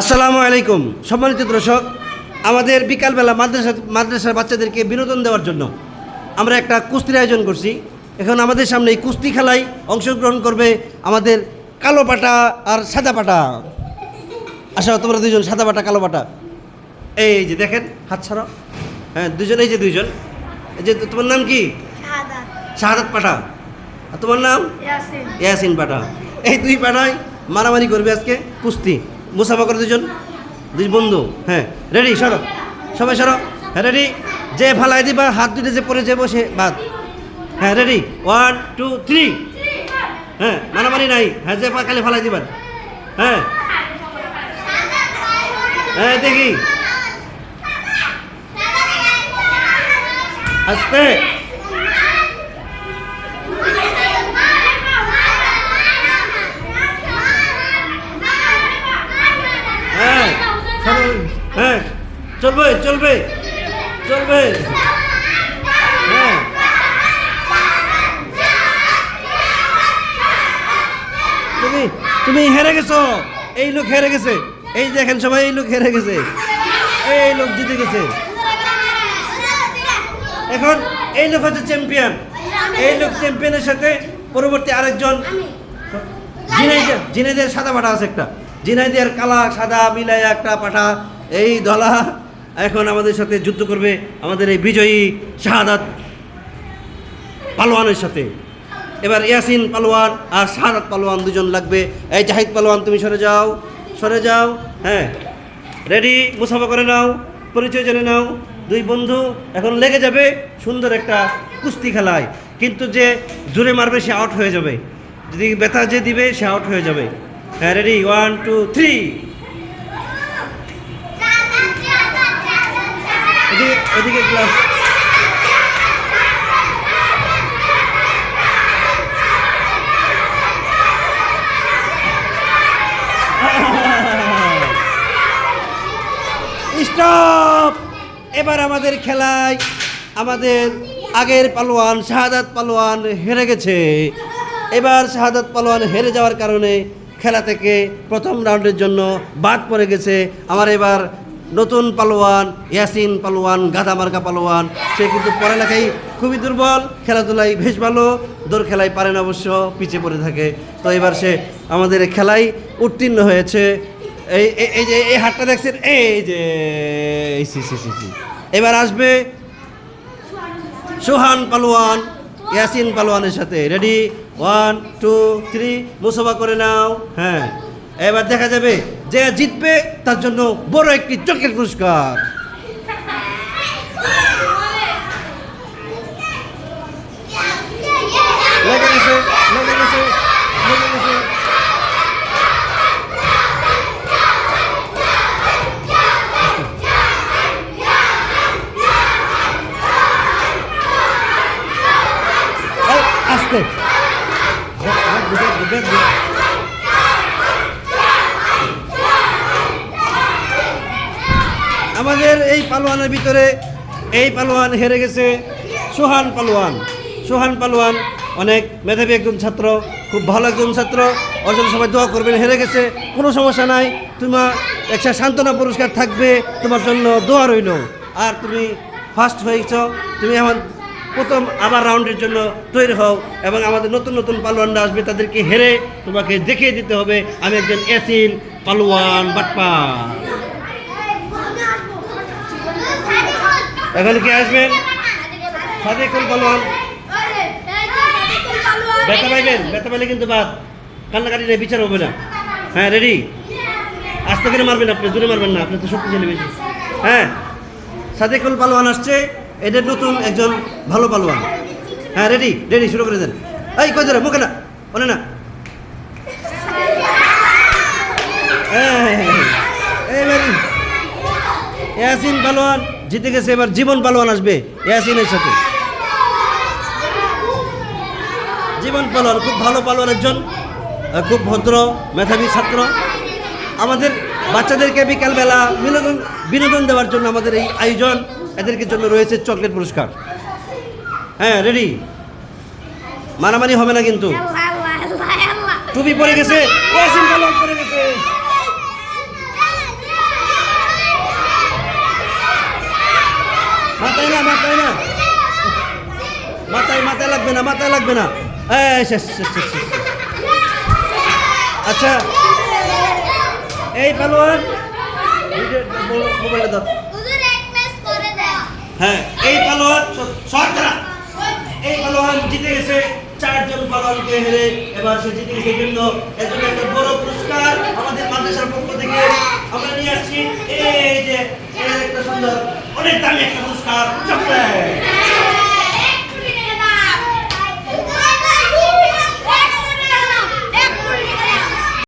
আসসালামু আলাইকুম। সম্মানিত দর্শক আমাদের বিকালবেলা মাদ্রাসা মাদ্রাসার বাচ্চাদেরকে বিনোদন দেওয়ার জন্য আমরা একটা কুস্তির আয়োজন করছি। এখন আমাদের সামনে এই কুস্তি খেলায় অংশগ্রহণ করবে আমাদের কালো পাটা আর সাদা পাটা। আচ্ছা তোমরা দুজন সাদা পাটা কালো পাটা। এই যে দেখেন হাত ছাড়াও। হ্যাঁ দুজন এই যে দুইজন। এই যে তোমার নাম কি? শাহাদাত শাহাদাত পাটা। আর তোমার নাম? ইয়াসিন। ইয়াসিন পাঠা এই দুই পাঠায় মারামারি করবে আজকে কুস্তি। মুসাফা করে দুজন? দুই বন্ধু। হ্যাঁ রেডি, সরো। সবাই সরো। হ্যাঁ রেডি। যে ফালাই দিবা, হাত দুটো যে পরে যাব সে বাদ। হ্যাঁ রেডি। One, two, three. হ্যাঁ মারামারি নাই। হ্যাঁ যে খালি ফালাই দিবেন হ্যাঁ। হ্যাঁ দেখি। আস্তে। চলবে চলবে চলবে। হ্যাঁ। তুমি তুমি হেরে গেছো। এই লোক হেরে গেছে। এই দেখেন সবাই, এই লোক হেরে গেছে। এই লোক জিতে গেছে। এখন এই লোক হচ্ছে চ্যাম্পিয়ন। এই লোক চ্যাম্পিয়নের সাথে পরবর্তী আরেকজন জিনাইদের জিনাইদের সাদা পাঠা আছে একটা। জিনাইদের কালা, সাদা, মিলায়, একটা পাঠা। এই দলা এখন আমাদের সাথে যুদ্ধ করবে আমাদের এই বিজয়ী শাহাদাত পালোয়ানের সাথে। এবার ইয়াসিন পালোয়ান আর শাহাদাত পালোয়ান দুজন লাগবে। এই জাহিদ পালোয়ান, তুমি সরে যাও সরে যাও হ্যাঁ। রেডি মুসাফা করে নাও, পরিচয় জেনে নাও। দুই বন্ধু এখন লেগে যাবে সুন্দর একটা কুস্তি খেলায়। কিন্তু যে জোরে মারবে, সে আউট হয়ে যাবে। যদি ব্যথা যে দিবে, সে আউট হয়ে যাবে। হ্যাঁ রেডি ওয়ান টু থ্রি এদিকে এদিকে স্টপ! এবার আমাদের খেলায় আমাদের আগের পালোয়ান, শাহাদাত পালোয়ান হেরে গেছে। এবার শাহাদাত পালোয়ান হেরে যাওয়ার কারণে খেলা থেকে প্রথম রাউন্ডের জন্য বাদ পড়ে গেছে। আমার এবার নতুন পালোয়ান, ইয়াসিন পালোয়ান গাদা মার্কা পালোয়ান, সে কিন্তু পড়ালেখায় খুবই দুর্বল খেলাধুলায় বেশ ভালো, দৌড় খেলায় পারে না অবশ্য পিছিয়ে পড়ে থাকে। তো এবার সে আমাদের খেলায় উত্তীর্ণ হয়েছে। এই, এই- যে, এই হাটটা দেখছেন, এই যে এবার আসবে সোহান পালোয়ান, ইয়াসিন পালোয়ানের সাথে। রেডি ওয়ান টু থ্রি মুসফা করে নাও। হ্যাঁ। এবার দেখা যাবে যে জিতবে তার জন্য বড় একটি চোখের পুরস্কার। আস্তে দেখ, দেখ, দেখ, দেখ, দেখ। আমাদের এই পালোয়ানের ভিতরে এই পালোয়ান হেরে গেছে সোহান পালোয়ান। সোহান পালোয়ান অনেক মেধাবী একজন ছাত্র, খুব ভালো একজন ছাত্র। ওর জন্য সবাই দোয়া করবেন, হেরে গেছে, কোনো সমস্যা নাই। তোমার একটা সান্ত্বনা পুরস্কার থাকবে, তোমার জন্য দোয়া রইল। আর তুমি ফার্স্ট হয়েছ, তুমি এখন প্রথম আবার রাউন্ডের জন্য তৈরি হও এবং আমাদের নতুন নতুন পালোয়ানরা আসবে, তাদেরকে হেরে তোমাকে দেখিয়ে দিতে হবে। আমি একজন এসিন পালোয়ান বাটপা এখানে কি আসবেন সাদিকুল পালোয়ান। ব্যথা পাইবেন? ব্যথা পাইলে কিন্তু বাদ। কান্নাকাটি নেই বিচার হবে না। হ্যাঁ রেডি আস্তে করে মারবেন আপনি? জোরে মারবেন না, আপনি তো শক্তিশালী বেশি। হ্যাঁ সাদিকুল পালোয়ান আসছে। এদের নতুন একজন ভালো পালোয়ান। হ্যাঁ রেডি রেডি শুরু করে দেন। এই, কই ধরে? মুখে না, বলে না হ্যাঁ এইবারে ইয়াসিন পালোয়ান জিতে গেছে এবার জীবন পালোয়ান আসবে ইয়াসিনের সাথে। জীবন পালোয়ান খুব ভালো পালোয়ান একজন খুব ভদ্র মেধাবী ছাত্র। আমাদের বাচ্চাদেরকে বিকালবেলা বিনোদন বিনোদন দেওয়ার জন্য আমাদের এই আয়োজন এদেরকে জন্য রয়েছে চকলেট পুরস্কার। হ্যাঁ রেডি? মারামারি হবে না কিন্তু। টুপি পরে গেছে ইয়াসিন পালোয়ান পরে গেছে মাথায় না মাথায় না। মাথায় মাথায় লাগবে না, মাথায় লাগবে না। শেষ। আচ্ছা এই পালোয়ান হ্যাঁ এই পালোয়ান সরকার এই পালোয়ান জিতে গেছে চারজন পালোয়ানকে হেরে, এবার সে জিতে গেছে জন্য এর একটা বড় পুরস্কার আমাদের মাদ্রাসার পক্ষ থেকে আমরা নিয়ে আসছি। এই যে একটা সুন্দর অনেক দামি একটা পুরস্কার চকলেট